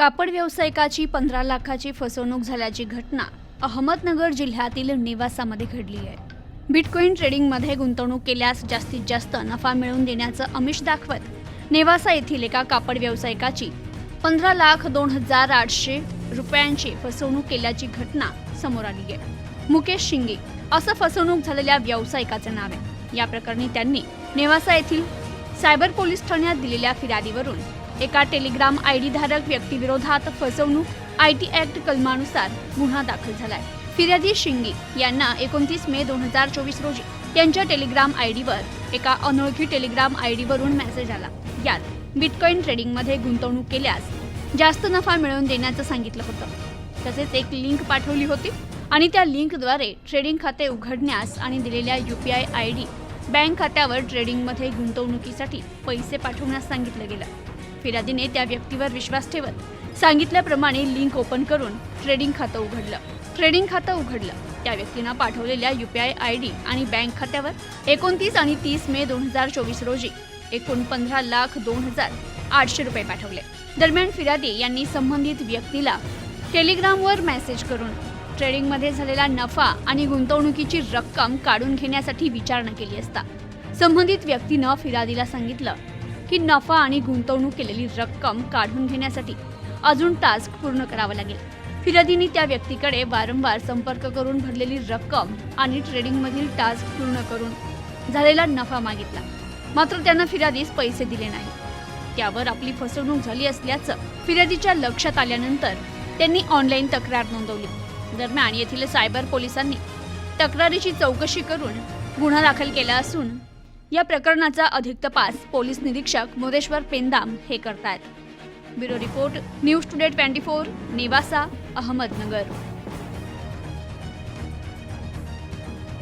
कापड व्यावसायिकाची पंधरा लाखाची फसवणूक झाल्याची घटना अहमदनगर जिल्ह्यातील नेवासामध्ये घडली आहे. बिटकॉईन ट्रेडिंगमध्ये गुंतवणूक केल्यास जास्तीत जास्त नफा मिळवून देण्याचं अमिष दाखवत नेवासा येथील एका कापड व्यावसायिकाची पंधरा लाख दोन हजार आठशे रुपयांची फसवणूक केल्याची घटना समोर आली आहे. मुकेश शिंगे असं फसवणूक झालेल्या व्यावसायिकाचं नाव आहे. या प्रकरणी त्यांनी नेवासा येथील सायबर पोलीस ठाण्यात दिलेल्या फिर्यादीवरून एका टेलिग्राम आय डी धारक व्यक्तीविरोधात फसवणूक आय टी ऍक्ट कलमानुसार गुन्हा दाखल झालाय. फिर्यादी शिंगे यांना एकोणतीस मे दोन हजार चोवीस रोजी त्यांच्या टेलिग्राम आय डीवर एका अनोळखी टेलिग्राम आय डीवरून मेसेज आला. यात बिटकॉईन ट्रेडिंगमध्ये गुंतवणूक केल्यास जास्त नफा मिळवून देण्याचं सांगितलं होतं. तसेच एक लिंक पाठवली होती आणि त्या लिंकद्वारे ट्रेडिंग खाते उघडण्यास आणि दिलेल्या U P I I D bank खात्यावर ट्रेडिंगमध्ये गुंतवणुकीसाठी पैसे पाठवण्यास सांगितलं गेलं. फिर्यादीने त्या व्यक्तीवर विश्वास ठेवत सांगितल्याप्रमाणे लिंक ओपन करून ट्रेडिंग खातं उघडलं. ट्रेडिंग खातं उघडलं. त्या व्यक्तीनं पाठवलेल्या U P I I D आणि बँक खात्यावर एकोणतीस आणि तीस मे दोन हजार चोवीस रोजी एकूण पंधरा लाख दोन हजार आठशे रुपये पाठवले. दरम्यान फिर्यादी यांनी संबंधित व्यक्तीला टेलिग्रामवर मेसेज करून ट्रेडिंगमध्ये झालेला नफा आणि गुंतवणुकीची रक्कम काढून घेण्यासाठी विचारणा केली असता संबंधित व्यक्तीनं फिर्यादीला सांगितलं की नफा आणि गुंतवणूक केलेली रक्कम काढून घेण्यासाठी अजून टास्क पूर्ण करावा लागेल. फिर्यादीने त्या व्यक्तीकडे वारंवार संपर्क करून भरलेली रक्कम आणि ट्रेडिंगमधील टास्क पूर्ण करून झालेला नफा मागितला. मात्र त्यांना फिर्यादीस पैसे दिले नाही. त्यावर आपली फसवणूक झाली असल्याचं फिर्यादीच्या लक्षात आल्यानंतर त्यांनी ऑनलाईन तक्रार नोंदवली. दरम्यान येथील सायबर पोलिसांनी तक्रारीची चौकशी करून गुन्हा दाखल केला असून या प्रकरणाचा अधिक तपास पोलीस निरीक्षक मोरेश्वर पेंदाम हे करतात bureau report news today twenty four Nevasa Ahmednagar.